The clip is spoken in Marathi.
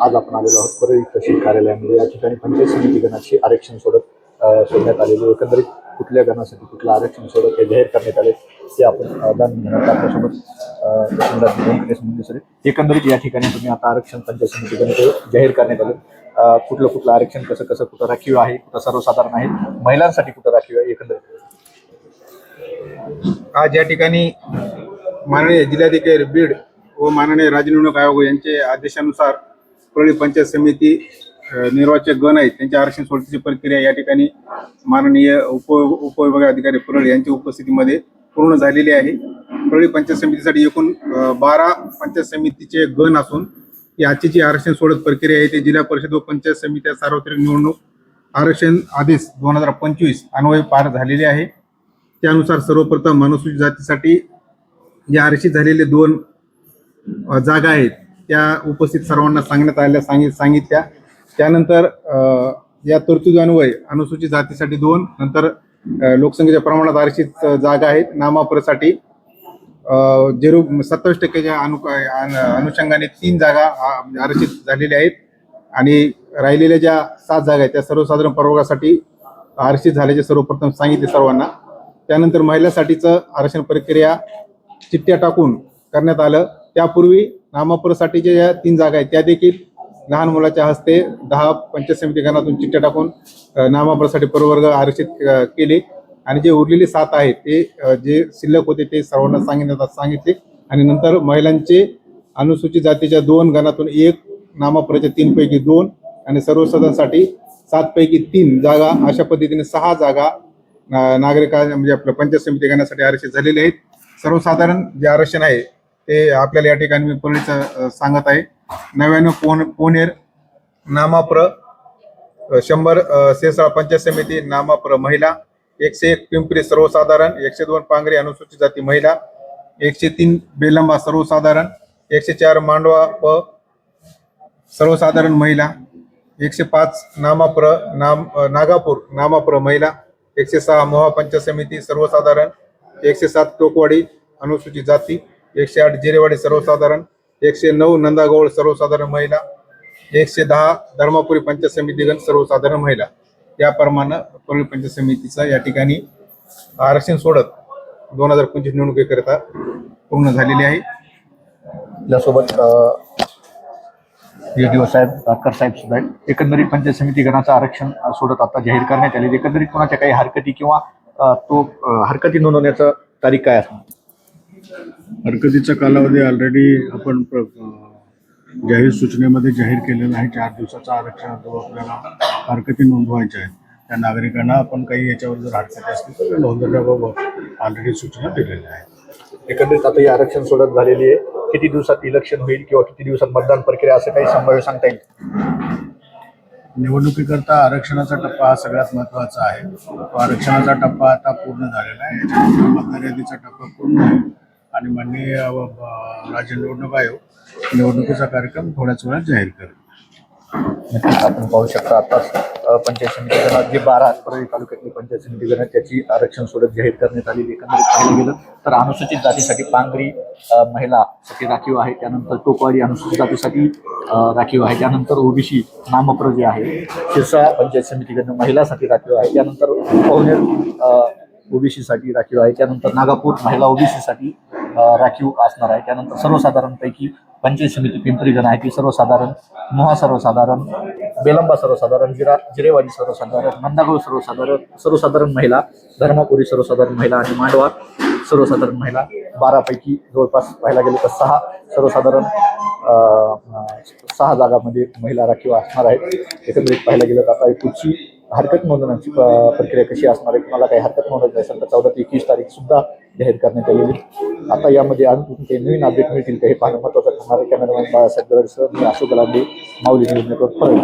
आज आपण आलेलो आहोत परळी तहसील कार्यालयामध्ये. या ठिकाणी पंचायत समिती गणाची आरक्षण सोडत सोडण्यात आलेली एकंदरीत कुठल्या गणासाठी कुठलं आरक्षण सोडत हे जाहीर करण्यात आले ते आपण अ, जाणून आपल्यासोबत एकंदरीत या ठिकाणी तुम्ही आता आरक्षण पंचायत समिती गण जाहीर करण्यात आलं. कुठलं कुठलं आरक्षण कसं कसं कुठं राखीव आहे कुठं सर्वसाधारण आहे महिलांसाठी कुठं राखीव आहे एकंदरीत. आज या ठिकाणी माननीय जिल्हाधिकारी बीड व माननीय राज्य निवडणूक आयोग यांचे आदेशानुसार परळी पंचायत समिती निर्वाचक गण आहेत. त्यांच्या आरक्षण सोडतीची प्रक्रिया या ठिकाणी माननीय उप उपविभाग अधिकारी परळी यांच्या उपस्थितीमध्ये पूर्ण झालेली आहे. परळी पंचायत समितीसाठी एकूण बारा पंचायत समितीचे गण असून ही आजची जी आरक्षण सोडत प्रक्रिया आहे. ते जिल्हा परिषद व पंचायत समित्या सार्वत्रिक निवडणूक आरक्षण आदेश दोन हजार पंचवीस अन्वय पार झालेले आहे. त्यानुसार सर्वप्रथम अनुसूचित जातीसाठी जे आरक्षित झालेले दोन जागा आहेत. त्या उपस्थित सर्वांना सांगण्यात आल्या सांगित सांगितल्या. त्यानंतर या तरतुदी अन्वय अनुसूचित जातीसाठी दोन नंतर लोकसंख्येच्या प्रमाणात आरक्षित जागा आहेत नामापुरासाठी झिरो सत्तावीस टक्क्याच्या अनु अन- अनुषंगाने तीन जागा आरक्षित झालेल्या आहेत. आणि राहिलेल्या ज्या सात जागा आहेत त्या सर्वसाधारण प्रवर्गासाठी आरक्षित झाल्याचे सर्वप्रथम सांगितले सर्वांना. त्यानंतर महिलांसाठीचं आरक्षण प्रक्रिया चिठ्ठ्या टाकून करण्यात आलं. त्यापूर्वी नामापुरासाठी ज्या तीन जागा आहेत त्या देखील लहान मुलाच्या हस्ते दहा पंचायत समिती गणातून चिठ्ठ्या टाकून नामापुरासाठी प्रवर्ग आरक्षित केले. आणि जे उरलेले सात आहेत ते जे शिल्लक होते ते सर्वांना सांगितलं सांगितले. आणि नंतर महिलांचे अनुसूचित जातीच्या दोन गणातून एक नामापुराच्या तीन पैकी दोन आणि सर्व सात पैकी तीन जागा अशा पद्धतीने सहा जागा नागरिकांना म्हणजे आपल्या पंचायत समिती गणासाठी आरक्षित झालेले आहेत. सर्वसाधारण जे आरक्षण आहे ते आपल्याला या ठिकाणी मी परळीचं सांगत आहे. नव्याण्णव पोन पोनेर नामाप्र शंभर सेसळ पंचायत समिती नामाप्र महिला एकशे एक पिंपरी सर्वसाधारण एकशे दोन पांगरी अनुसूचित जाती महिला एकशे तीन बेलंबा सर्वसाधारण एकशे चार मांडवा प सर्वसाधारण महिला एकशे पाच नामाप्र नाम नागापूर नामाप्र महिला एकशे सहा मोहा पंचायत समिती सर्वसाधारण एकशे सात टोकवाडी अनुसूचित जाती एकशे आठ जिरेवाडी सर्वसाधारण एकशे नऊ नंदागौळ सर्वसाधारण महिला एकशे दहा धर्मापुरी पंचायत समितीगण सर्वसाधारण महिला. याप्रमाणे परळी पंचायत समितीचा या ठिकाणी आरक्षण सोडत दोन हजार पंचवीस निवडणुकीकरिता पूर्ण झालेली आहे. यासोबत डी साहेब राटकर साहेब सुद्धा एकंदरीत पंचायत समिती गणाचं आरक्षण सोडत आता जाहीर करण्यात आले एकंदरीत कोणाच्या काही हरकती किंवा तो हरकती नोंदवण्याचं तारीख काय असणार? हरकतीचा कालावधी ऑलरेडी आपण जाहीर सूचनेमध्ये जाहीर केलेला आहे. चार दिवसाचा आरक्षण जो आपल्याला हरकती नोंदवायच्या आहेत. त्या नागरिकांना आपण काही याच्यावर जर हरकती असतील तर नोंदवण्याबाबत ऑलरेडी सूचना दिलेल्या आहेत. एकंदरीत आता ही आरक्षण सोडत झालेली आहे. किती दिवसात इलेक्शन होईल किंवा किती दिवसात मतदान प्रक्रिया असं काही संभाव्य सांगता येईल? निवडणुकीकरता आरक्षणाचा टप्पा हा सगळ्यात महत्त्वाचा आहे. तो आरक्षणाचा टप्पा आता पूर्ण झालेला आहे. याच्यानंतर मतदार यादीचा टप्पा पूर्ण होईल आणि माननीय राज्य निवडणूक आयोग निवडणुकीचा कार्यक्रम थोड्याच वेळात जाहीर करेल. नक्कीच आपण पाहू शकता आताच पंचायत समिती गणात जे बारा परळी तालुक्यातली पंचायत समिती गणात त्याची आरक्षण सोडत जाहीर करण्यात आली एकंदरीत पाहिलं गेलं. तर अनुसूचित जातीसाठी पांगरी महिलासाठी राखीव आहे त्यानंतर टोकवाडी अनुसूचित जातीसाठी राखीव आहे. त्यानंतर ओबीसी नामप्र जे आहे शिरसा पंचायत समितीकडनं महिलासाठी राखीव आहे. त्यानंतर पवनेर ओबीसीसाठी राखीव आहे. त्यानंतर नागापूर महिला ओबीसीसाठी राखीव असणार आहे. त्यानंतर सर्वसाधारणपैकी पंचायत समिती पिंपरी गण आहे ती सर्वसाधारण मोहा सर्वसाधारण बेलंबा सर्वसाधारण जिरा जिरेवाडी सर्वसाधारण नंदागाव सर्वसाधारण सर्वसाधारण महिला धर्मापुरी सर्वसाधारण महिला आणि मांडवा सर्वसाधारण महिला. बारापैकी जवळपास पाहायला गेलं तर सहा सर्वसाधारण सहा जागामध्ये महिला राखीव असणार आहेत. एकंदरीत पाहायला गेलं तर आता पुढची हरकत नोंदवण्याची प्रक्रिया कशी असणार आहे? मला काही हरकत नोंदवायची असेल तर चौदा ते एकवीस तारीख सुद्धा जाहीर करण्यात आलेली आता यामध्ये अजून काही नवीन अपडेट मिळतील का हे पाहणं महत्वाचं ठरणार आहे. कॅमेरामॅन बाळासाहेब सर मी अशोक गलांडे माऊली न्यूज नेटवर्क परळी.